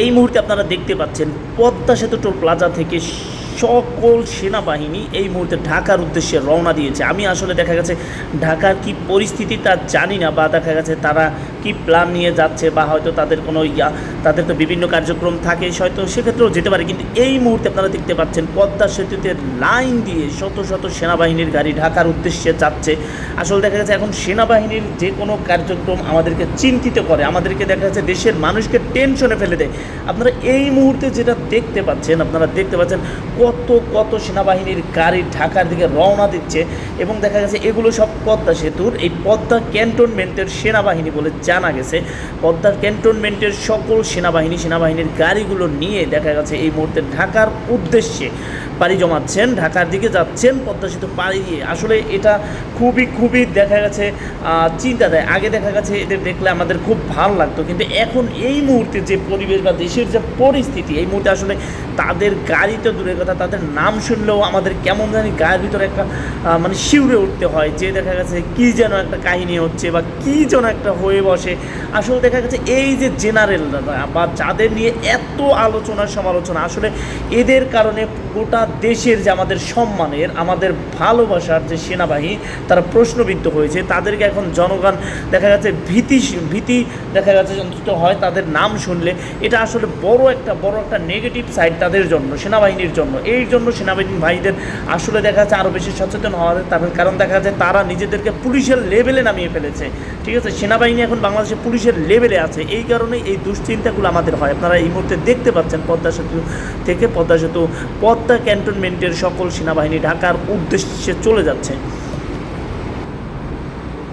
এই মুহূর্তে আপনারা দেখতে পাচ্ছেন পদ্মা সেতু টোল প্লাজা থেকে সকল সেনাবাহিনী এই মুহূর্তে ঢাকার উদ্দেশ্যে রওনা দিয়েছে। আমি আসলে দেখা গেছে ঢাকার কি পরিস্থিতি তা জানি না বা দেখা গেছে তারা কি প্ল্যান নিয়ে যাচ্ছে বা হয়তো তাদের কোনো ইয়া, তাদের তো বিভিন্ন কার্যক্রম থাকে, হয়তো সেক্ষেত্রেও যেতে পারে। কিন্তু এই মুহূর্তে আপনারা দেখতে পাচ্ছেন পদ্মা সেতুতে লাইন দিয়ে শত শত সেনাবাহিনীর গাড়ি ঢাকার উদ্দেশ্যে যাচ্ছে। আসলে দেখা গেছে এখন সেনাবাহিনীর যে কোনো কার্যক্রম আমাদেরকে চিন্তিত করে, আমাদেরকে দেখা যাচ্ছে দেশের মানুষকে টেনশনে ফেলে দেয়। আপনারা এই মুহূর্তে যেটা দেখতে পাচ্ছেন, আপনারা দেখতে পাচ্ছেন কত কত সেনাবাহিনীর গাড়ি ঢাকার দিকে রওনা দিচ্ছে এবং দেখা গেছে এগুলো সব পদ্মা সেতুর। এই পদ্মা ক্যান্টনমেন্টের সেনাবাহিনী বলে জানা গেছে। পদ্মা ক্যান্টনমেন্টের সকল সেনাবাহিনী, সেনাবাহিনীর গাড়িগুলো নিয়ে দেখা গেছে এই মুহূর্তে ঢাকার উদ্দেশ্যে পাড়ি জমাচ্ছেন, ঢাকার দিকে যাচ্ছেন পদ্মা সেতু পাড়ি দিয়ে। আসলে এটা খুবই খুবই দেখা গেছে চিন্তা দেয় আগে দেখা গেছে এদের দেখলে আমাদের খুব ভালো লাগতো, কিন্তু এখন এই মুহূর্তে যে পরিবেশ বা দেশের যে পরিস্থিতি, এই মুহূর্তে আসলে তাদের গাড়ি তো দূরের কথা তাদের নাম শুনলেও আমাদের কেমন জানি গায়ের ভিতরে একটা মানে শিউরে উঠতে হয় যে দেখা গেছে কি যেন একটা কাহিনী হচ্ছে বা কি যেন একটা হয়ে বসে। আসলে দেখা গেছে এই যে জেনারেলরা বা যাদের নিয়ে এত আলোচনা সমালোচনা, আসলে এদের কারণে গোটা দেশের যে আমাদের সম্মানের, আমাদের ভালোবাসার যে সেনাবাহিনী, তারা প্রশ্নবিদ্ধ হয়েছে। তাদেরকে এখন জনগণ দেখা যাচ্ছে ভীতি ভীতি দেখা যাচ্ছে অন্তত হয় তাদের নাম শুনলে। এটা আসলে বড় একটা বড় একটা নেগেটিভ সাইড তাদের জন্য, সেনাবাহিনীর জন্য। এই জন্য সেনাবাহিনী ভাইদের আসলে দেখা যাচ্ছে আরও বেশি সচেতন হওয়া তাদের কারণ দেখা যাচ্ছে তারা নিজেদেরকে পুলিশের লেভেলে নামিয়ে ফেলেছে। ঠিক আছে, সেনাবাহিনী এখন বাংলাদেশে পুলিশের লেভেলে আছে। এই কারণে এই দুশ্চিন্তাগুলো আমাদের হয়। আপনারা এই মুহূর্তে দেখতে পাচ্ছেন পদ্মা সেতু থেকে পদ্মা সেতু, পদ্মা ক্যান্টনমেন্টের সকল সেনাবাহিনী ঢাকার উদ্দেশ্যে চলে যাচ্ছে।